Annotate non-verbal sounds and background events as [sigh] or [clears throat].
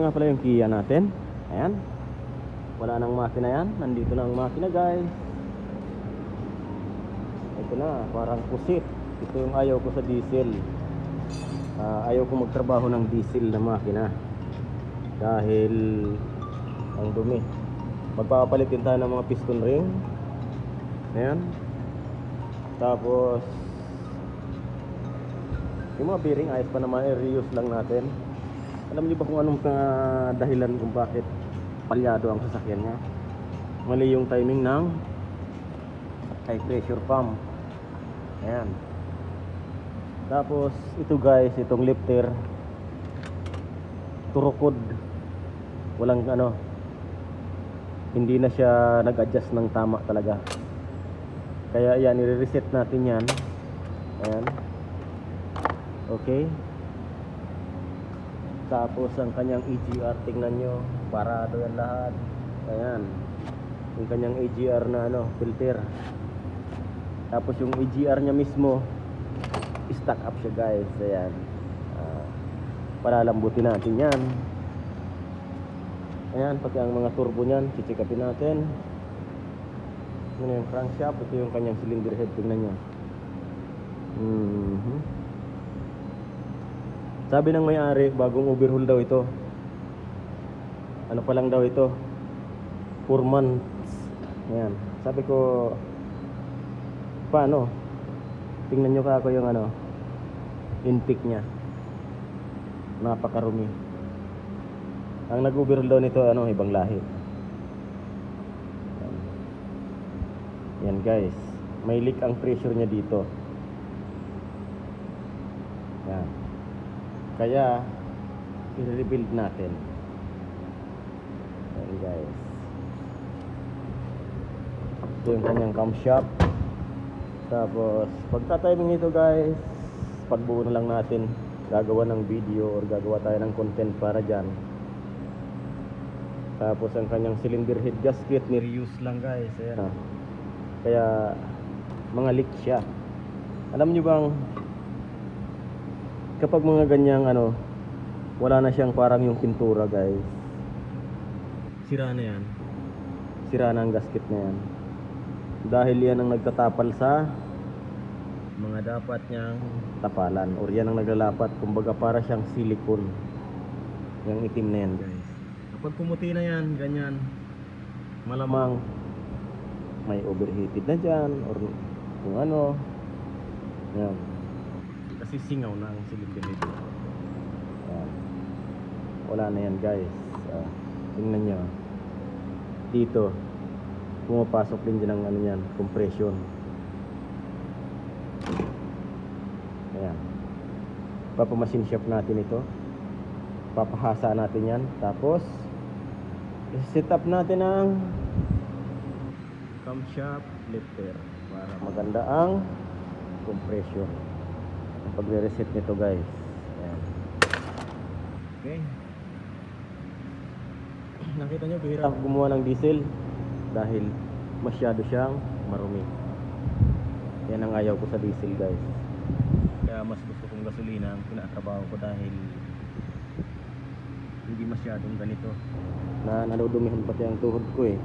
nga pala yung Kia natin. Ayan. Wala nang makina yan. Nandito na ang makina guys. Ito na, parang pusit. Ito yung ayaw ko sa diesel. Ah, ayaw ko magtrabaho ng diesel na makina. Dahil ang dumi. Magpapalit din tayo ng mga piston ring. Ayan. Tapos yung mga bearing ayos pa naman, i-reuse lang natin. Alam niyo ba kung anong uh, dahilan kung bakit palyado ang sasakyan niya? Mali yung timing ng high pressure pump. Ayan. Tapos ito guys, itong lifter turukod. Walang ano hindi na siya nag-adjust ng tama talaga. Kaya yan, i-reset natin yan. Ayan. Okay. Tapos ang kanyang EGR, tingnan nyo, parado yan lahat. Ayan. Yung kanyang EGR na ano, filter. Tapos yung EGR niya mismo, stack up siya guys. Ayan. Ah, palalambutin natin yan. Ayan, pati ang mga turbo niyan, chichikapin natin. Ano yung crankshaft, ito yung kanyang cylinder head, tingnan nyo. Mhm. Sabi ng may-ari, bagong overhaul daw ito. Ano pa lang daw ito? 4 months. Ayan. Sabi ko, paano? Tingnan nyo ka ako yung ano, intake niya. Napakarumi. Ang nag-overhaul daw nito, ano, ibang lahi. Ayan. Yan guys. May leak ang pressure niya dito. Yan. Kaya, i-rebuild natin. Ayan guys. Ito yung kanyang camshaft. Tapos, pagka-timing nito guys, pagbuo na lang natin, gagawa ng video or gagawa tayo ng content para dyan. Tapos, ang kanyang cylinder head gasket, ni-reuse lang guys. Ayan ah. Kaya, mga leak siya. Alam nyo bang, kapag mga ganyang ano, wala na siyang parang yung pintura guys. Sira na yan. Sira na ang gasket na yan. Dahil yan ang nagtatapal sa mga dapat niyang tapalan or yan ang naglalapat kumbaga para siyang silicone yung itim na yan guys kapag pumuti na yan ganyan malamang may overheated na dyan or kung ano yan kasi singaw na ang cylinder nito yan. wala na yan guys. Ah, tingnan nyo. Dito pumapasok din dyan ang ano yan compression. Ayan. Papamasin shop natin ito. Papahasa natin yan. Tapos set up natin ang camshaft lifter para maganda ang compression pag reset nito guys. Ayan. okay. [clears throat] Nakita nyo bihira. Ako gumawa ng diesel dahil masyado siyang marumi. Yan ang ayaw ko sa diesel guys. Kaya mas gusto kong gasolina ang pinatrabaho ko dahil hindi masyadong ganito. Na nadudumihan pati ang tuhod ko eh